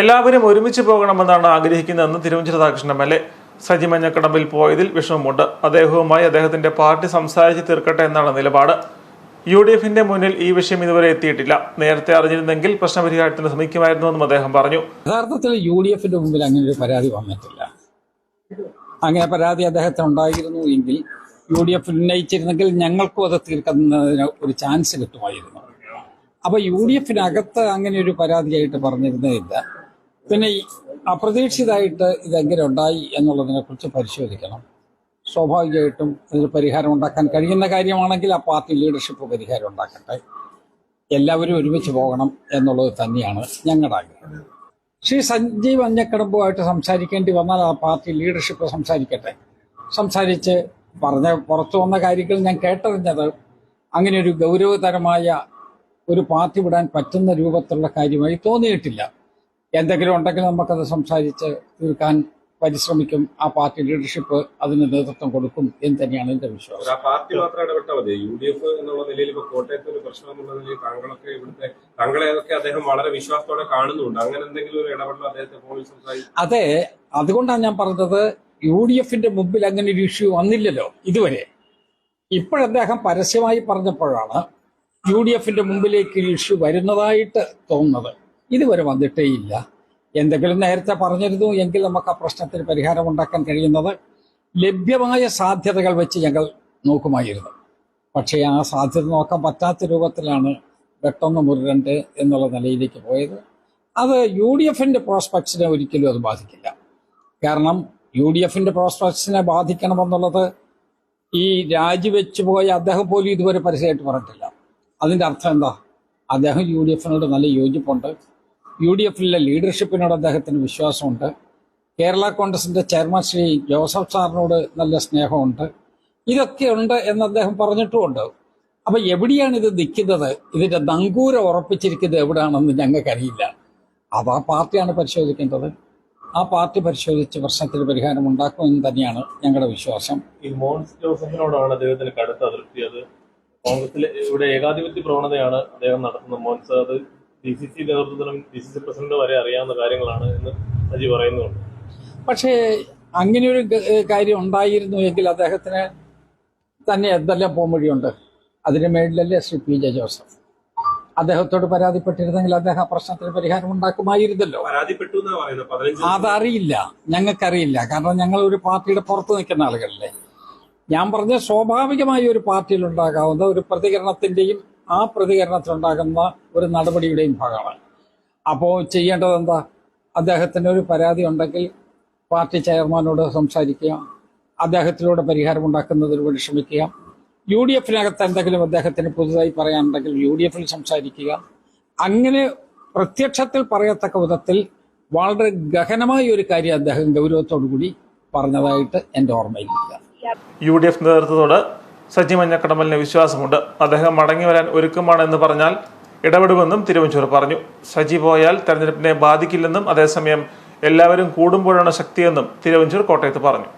എല്ലാവരും ഒരുമിച്ച് പോകണമെന്നാണ് ആഗ്രഹിക്കുന്നതെന്ന് Thiruvanchoor Radhakrishnan M L A Saji Manjakadambil പോയതിൽ വിഷമമുണ്ട്. അദ്ദേഹവുമായി അദ്ദേഹത്തിന്റെ പാർട്ടി സംസാരിച്ച് തീർക്കട്ടെ എന്നാണ് നിലപാട്. യു ഡി എഫിന്റെ മുന്നിൽ ഈ വിഷയം ഇതുവരെ എത്തിയിട്ടില്ല. നേരത്തെ അറിഞ്ഞിരുന്നെങ്കിൽ പ്രശ്നപരിഹാരത്തിന് ശ്രമിക്കുമായിരുന്നുവെന്നും അദ്ദേഹം പറഞ്ഞു. യഥാർത്ഥത്തിൽ യു ഡി എഫിന്റെ മുമ്പിൽ അങ്ങനെ ഒരു പരാതി വന്നിട്ടില്ല. അങ്ങനെ പരാതി അദ്ദേഹത്തിന് ഉണ്ടായിരുന്നു എങ്കിൽ യു ഡി എഫ് ഉന്നയിച്ചിരുന്നെങ്കിൽ ഞങ്ങൾക്കും അത് തീർക്കുന്നതിന് ഒരു ചാൻസ് കിട്ടുമായിരുന്നു. അപ്പൊ യു ഡി എഫിനകത്ത് അങ്ങനെ ഒരു പരാതിയായിട്ട് പറഞ്ഞിരുന്നതില്ല പിന്നെ അപ്രതീക്ഷിതമായിട്ട് ഇതെങ്ങനെ ഉണ്ടായി എന്നുള്ളതിനെ കുറിച്ച് പരിശോധിക്കണം. സ്വാഭാവികമായിട്ടും ഇതിന് പരിഹാരം ഉണ്ടാക്കാൻ കഴിയുന്ന കാര്യമാണെങ്കിൽ ആ പാർട്ടി ലീഡർഷിപ്പ് പരിഹാരം ഉണ്ടാക്കട്ടെ. എല്ലാവരും ഒരുമിച്ച് പോകണം എന്നുള്ളത് തന്നെയാണ് ഞങ്ങളുടെ ആഗ്രഹം. ശ്രീ സഞ്ജീവ് അഞ്ഞക്കടമ്പുമായിട്ട് സംസാരിക്കേണ്ടി വന്നാൽ ആ പാർട്ടി ലീഡർഷിപ്പ് സംസാരിക്കട്ടെ. സംസാരിച്ച് പറഞ്ഞ പുറത്തു വന്ന കാര്യങ്ങൾ ഞാൻ കേട്ടറിഞ്ഞത് അങ്ങനെ ഒരു ഗൗരവതരമായ ഒരു പാർട്ടി വിടാൻ പറ്റുന്ന രൂപത്തിലുള്ള കാര്യമായി തോന്നിയിട്ടില്ല. എന്തെങ്കിലും ഉണ്ടെങ്കിൽ നമുക്കത് സംസാരിച്ച് തീർക്കാൻ പരിശ്രമിക്കും. ആ പാർട്ടി ലീഡർഷിപ്പ് അതിന് നേതൃത്വം കൊടുക്കും എന്ന് തന്നെയാണ് എന്റെ വിശ്വാസം. പാർട്ടി മാത്രം ഇടപെട്ടാൽ മതി. യു ഡി എഫ് എന്നുള്ള നിലയിൽ ഇപ്പൊ കോട്ടയത്ത് ഒരു പ്രശ്നം എന്നുള്ള നിലയിൽ താങ്കളൊക്കെ ഇവിടുത്തെ താങ്കളെയൊക്കെ അദ്ദേഹം വളരെ വിശ്വാസത്തോടെ കാണുന്നുണ്ട്. അങ്ങനെ എന്തെങ്കിലും ഒരു ഇടപെടൽ അദ്ദേഹത്തെ ഫോണിൽ സംസാരിക്കും അതെ അതുകൊണ്ടാണ് ഞാൻ പറഞ്ഞത് യു ഡി എഫിന്റെ മുമ്പിൽ അങ്ങനെ ഒരു ഇഷ്യൂ വന്നില്ലല്ലോ ഇതുവരെ. ഇപ്പോഴദ്ദേഹം പരസ്യമായി പറഞ്ഞപ്പോഴാണ് യു ഡി എഫിന്റെ മുമ്പിലേക്ക് ഇഷ്യൂ വരുന്നതായിട്ട് തോന്നുന്നത്. ഇതുവരെ വന്നിട്ടേ ഇല്ല എന്തെങ്കിലും നേരത്തെ പറഞ്ഞിരുന്നു എങ്കിൽ നമുക്ക് ആ പ്രശ്നത്തിന് പരിഹാരം ഉണ്ടാക്കാൻ കഴിയുന്നത് ലഭ്യമായ സാധ്യതകൾ വെച്ച് ഞങ്ങൾ നോക്കുമായിരുന്നു. പക്ഷേ ആ സാധ്യത നോക്കാൻ പറ്റാത്ത രൂപത്തിലാണ് പെട്ടെന്ന് മുരുകണ്ട് എന്നുള്ള നിലയിലേക്ക് പോയത്. അത് യു ഡി എഫിന്റെ പ്രോസ്പെക്ട്സിനെ ഒരിക്കലും അത് ബാധിക്കില്ല. കാരണം യു ഡി എഫിന്റെ പ്രോസ്പെക്ട്സിനെ ബാധിക്കണമെന്നുള്ളത് ഈ രാജിവെച്ചു പോയ അദ്ദേഹം പോലും ഇതുവരെ പരസ്യമായിട്ട് പറഞ്ഞിട്ടില്ല. അതിന്റെ അർത്ഥം എന്താ? അദ്ദേഹം യു ഡി എഫിനോട് നല്ല യോജിപ്പുണ്ട്. യു ഡി എഫിലെ ലീഡർഷിപ്പിനോട് അദ്ദേഹത്തിന് വിശ്വാസമുണ്ട്. കേരള കോൺഗ്രസിന്റെ ചെയർമാൻ ശ്രീ ജോസഫ് സാറിനോട് നല്ല സ്നേഹമുണ്ട്. ഇതൊക്കെ ഉണ്ട് എന്ന് അദ്ദേഹം പറഞ്ഞിട്ടുമുണ്ട്. അപ്പൊ എവിടെയാണ് ഇത് നിൽക്കുന്നത്? ഇതിന്റെ നങ്കൂര ഉറപ്പിച്ചിരിക്കുന്നത് എവിടെയാണെന്ന് ഞങ്ങൾക്കറിയില്ല. അത് ആ പാർട്ടിയാണ് പരിശോധിക്കേണ്ടത്. ആ പാർട്ടി പരിശോധിച്ച് പ്രശ്നത്തിന് പരിഹാരം ഉണ്ടാക്കുമെന്ന് തന്നെയാണ് ഞങ്ങളുടെ വിശ്വാസം. ഈ മോൻസ് ജോസഫിനോടാണ് അദ്ദേഹത്തിന് കടുത്ത അതിർത്തി അത് കോൺഗ്രസിലെ ഇവിടെ ഏകാധിപത്യ പ്രവണതയാണ് അദ്ദേഹം നടത്തുന്നത്. മോൻസ് അത് ഡി സി സി നേതൃത്വത്തിനും ഡി സി സി പ്രസിഡന്റ് വരെ അറിയാവുന്ന കാര്യങ്ങളാണ് എന്ന് അജി പറയുന്നുണ്ട്. പക്ഷേ അങ്ങനെ ഒരു കാര്യം ഉണ്ടായിരുന്നു എങ്കിൽ അദ്ദേഹത്തിന് തന്നെ എന്തെല്ലാം പോംവഴിയുണ്ട്? അതിന് മേളിലല്ലേ ശ്രീ പി ജെ ജോസഫ്. അദ്ദേഹത്തോട് പരാതിപ്പെട്ടിരുന്നെങ്കിൽ അദ്ദേഹം ആ പ്രശ്നത്തിന് പരിഹാരം ഉണ്ടാക്കുമായിരുന്നല്ലോ. അതറിയില്ല. ഞങ്ങൾക്കറിയില്ല. കാരണം ഞങ്ങൾ ഒരു പാർട്ടിയുടെ പുറത്ത് നിൽക്കുന്ന ആളുകളല്ലേ. ഞാൻ പറഞ്ഞ സ്വാഭാവികമായി ഒരു പാർട്ടിയിൽ ഉണ്ടാകാവുന്ന ഒരു പ്രതികരണത്തിന്റെയും ആ പ്രതികരണത്തിലുണ്ടാകുന്ന ഒരു നടപടിയുടെയും ഭാഗമാണ്. അപ്പോൾ ചെയ്യേണ്ടത് എന്താ അദ്ദേഹത്തിന് ഒരു പരാതി ഉണ്ടെങ്കിൽ പാർട്ടി ചെയർമാനോട് സംസാരിക്കുക അദ്ദേഹത്തിലൂടെ പരിഹാരം ഉണ്ടാക്കുന്നതിന് വേണ്ടി ശ്രമിക്കുക. യു ഡി എഫിനകത്ത് എന്തെങ്കിലും അദ്ദേഹത്തിന് പുതുതായി പറയാനുണ്ടെങ്കിൽ യു ഡി എഫിൽ സംസാരിക്കുക. അങ്ങനെ പ്രത്യക്ഷത്തിൽ പറയത്തക്ക വിധത്തിൽ വളരെ ഗഹനമായ ഒരു കാര്യം അദ്ദേഹം ഗൗരവത്തോടു കൂടി പറഞ്ഞതായിട്ട് എന്റെ ഓർമ്മയിലില്ല. യു ഡി എഫ് നേതൃത്വത്തോട് സജി മഞ്ഞക്കടമ്പലിന് വിശ്വാസമുണ്ട്. അദ്ദേഹം മടങ്ങി വരാൻ ഒരുക്കമാണെന്ന് പറഞ്ഞാൽ ഇടപെടുമെന്നും തിരുവഞ്ചൂർ പറഞ്ഞു. സജി പോയാൽ തെരഞ്ഞെടുപ്പിനെ ബാധിക്കില്ലെന്നും അതേസമയം എല്ലാവരും കൂടുമ്പോഴാണ് ശക്തിയെന്നും തിരുവഞ്ചൂർ കോട്ടയത്ത് പറഞ്ഞു.